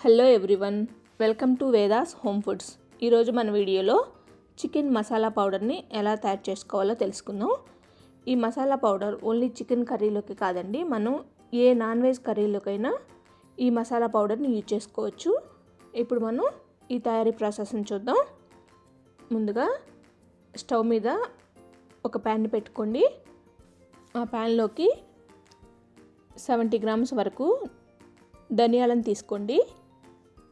Hello everyone welcome to Vedas home foods. ఈరోజు మన వీడియోలో చికెన్ మసాలా పౌడర్ని ఎలా తయారు చేసుకోవాలో తెలుసుకుందాం. ఈ మసాలా పౌడర్ ఓన్లీ చికెన్ కర్రీలోకి కాదండి మనం ఏ నాన్ వెజ్ కర్రీలోకైనా ఈ మసాలా పౌడర్ని యూజ్ చేసుకోవచ్చు. ఇప్పుడు మనం ఈ తయారీ ప్రాసెస్ని చూద్దాం. ముందుగా స్టవ్ మీద ఒక ప్యాన్ పెట్టుకోండి. ఆ ప్యాన్లోకి సెవెంటీ గ్రామ్స్ వరకు ధనియాలను తీసుకోండి.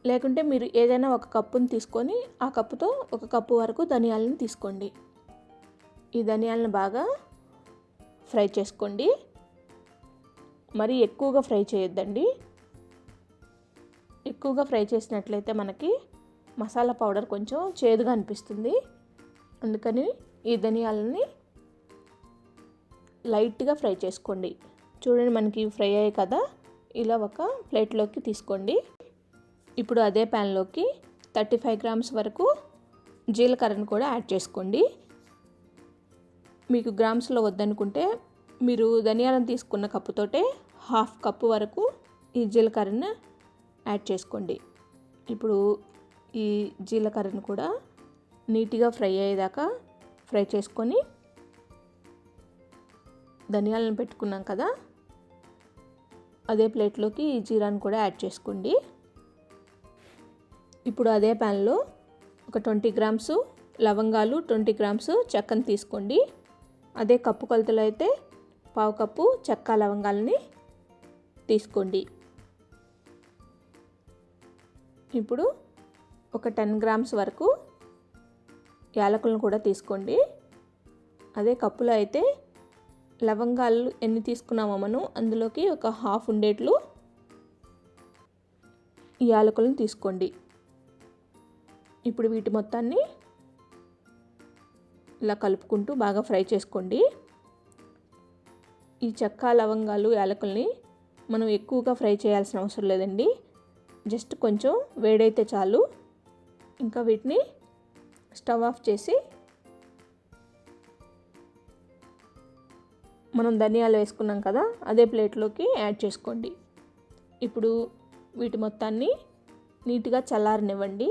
లేకుంటే మీరు ఏదైనా ఒక కప్పుని తీసుకొని ఆ కప్పుతో ఒక కప్పు వరకు ధనియాలను తీసుకోండి. ఈ ధనియాలను బాగా ఫ్రై చేసుకోండి. మరి ఎక్కువగా ఫ్రై చేయొద్దండి. ఎక్కువగా ఫ్రై చేసినట్లయితే మనకి మసాలా పౌడర్ కొంచెం చేదుగా అనిపిస్తుంది. అందుకని ఈ ధనియాలని లైట్గా ఫ్రై చేసుకోండి. చూడండి మనకి ఫ్రై అయ్యాయి కదా. ఇలా ఒక ప్లేట్లోకి తీసుకోండి. ఇప్పుడు అదే ప్యాన్లోకి థర్టీ ఫైవ్ గ్రామ్స్ వరకు జీలకర్రను కూడా యాడ్ చేసుకోండి. మీకు గ్రామ్స్లో వద్దనుకుంటే మీరు ధనియాలను తీసుకున్న కప్పుతోటే హాఫ్ కప్పు వరకు ఈ జీలకర్రను యాడ్ చేసుకోండి. ఇప్పుడు ఈ జీలకర్రను కూడా నీట్గా ఫ్రై అయ్యేదాకా ఫ్రై చేసుకొని ధనియాలను పెట్టుకున్నాం కదా అదే ప్లేట్లోకి ఈ జీరాను కూడా యాడ్ చేసుకోండి. ఇప్పుడు అదే ప్యాన్లో ఒక ట్వంటీ గ్రామ్స్ లవంగాలు ట్వంటీ గ్రామ్స్ చెక్కను తీసుకోండి. అదే కప్పు కొలతలు అయితే పావు కప్పు చెక్క లవంగాలని తీసుకోండి. ఇప్పుడు ఒక టెన్ గ్రామ్స్ వరకు యాలకులను కూడా తీసుకోండి. అదే కప్పులో అయితే లవంగాలు ఎన్ని తీసుకున్నామో మనం అందులోకి ఒక హాఫ్ ఉండేట్లు యాలకులను తీసుకోండి. ఇప్పుడు వీటి మొత్తాన్ని ఇలా కలుపుకుంటూ బాగా ఫ్రై చేసుకోండి. ఈ చెక్క లవంగాలు యాలకుల్ని మనం ఎక్కువగా ఫ్రై చేయాల్సిన అవసరం లేదండి. జస్ట్ కొంచెం వేడైతే చాలు. ఇంకా వీటిని స్టవ్ ఆఫ్ చేసి మనం ధనియాలు వేసుకున్నాం కదా అదే ప్లేట్లోకి యాడ్ చేసుకోండి. ఇప్పుడు వీటి మొత్తాన్ని నీట్గా చల్లారనివ్వండి.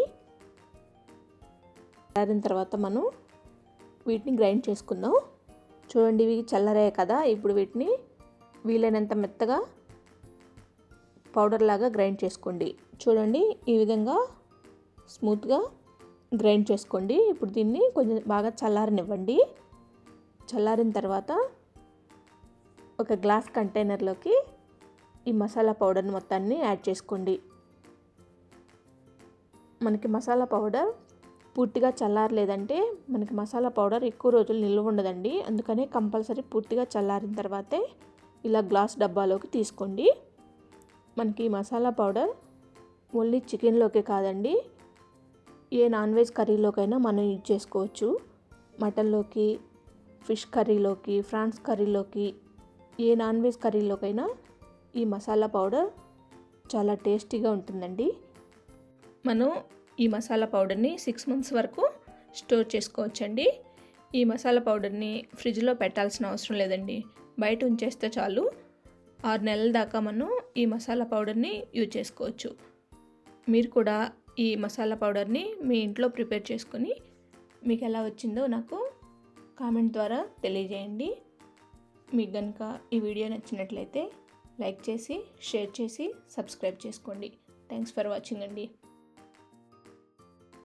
చల్లారిన తర్వాత మనం వీటిని గ్రైండ్ చేసుకుందాం. చూడండి ఇవి చల్లరే కదా. ఇప్పుడు వీటిని వీలైనంత మెత్తగా పౌడర్ లాగా గ్రైండ్ చేసుకోండి. చూడండి ఈ విధంగా స్మూత్గా గ్రైండ్ చేసుకోండి. ఇప్పుడు దీన్ని కొంచెం బాగా చల్లారనివ్వండి. చల్లారిన తర్వాత ఒక గ్లాస్ కంటైనర్లోకి ఈ మసాలా పౌడర్ మొత్తాన్ని యాడ్ చేసుకోండి. మనకి మసాలా పౌడర్ పూర్తిగా చల్లారలేదంటే మనకి మసాలా పౌడర్ ఎక్కువ రోజులు నిల్వ ఉండదండి. అందుకనే కంపల్సరీ పూర్తిగా చల్లారిన తర్వాతే ఇలా గ్లాస్ డబ్బాలోకి తీసుకోండి. మనకి మసాలా పౌడర్ ఓన్లీ చికెన్లోకే కాదండి. ఏ నాన్ వెజ్ కర్రీలోకైనా మనం యూజ్ చేసుకోవచ్చు. మటన్లోకి ఫిష్ కర్రీలోకి ఫ్రాన్స్ కర్రీలోకి ఏ నాన్ వెజ్ కర్రీలోకైనా ఈ మసాలా పౌడర్ చాలా టేస్టీగా ఉంటుందండి. మనం ఈ మసాలా పౌడర్ని సిక్స్ మంత్స్ వరకు స్టోర్ చేసుకోవచ్చండి. ఈ మసాలా పౌడర్ని ఫ్రిడ్జ్లో పెట్టాల్సిన అవసరం లేదండి. బయట ఉంచేస్తే చాలు. ఆరు నెలల దాకా మనం ఈ మసాలా పౌడర్ని యూజ్ చేసుకోవచ్చు. మీరు కూడా ఈ మసాలా పౌడర్ని మీ ఇంట్లో ప్రిపేర్ చేసుకుని మీకు ఎలా వచ్చిందో నాకు కామెంట్ ద్వారా తెలియజేయండి. మీకు కనుక ఈ వీడియో నచ్చినట్లయితే లైక్ చేసి షేర్ చేసి సబ్స్క్రైబ్ చేసుకోండి. థ్యాంక్స్ ఫర్ వాచింగ్ అండి.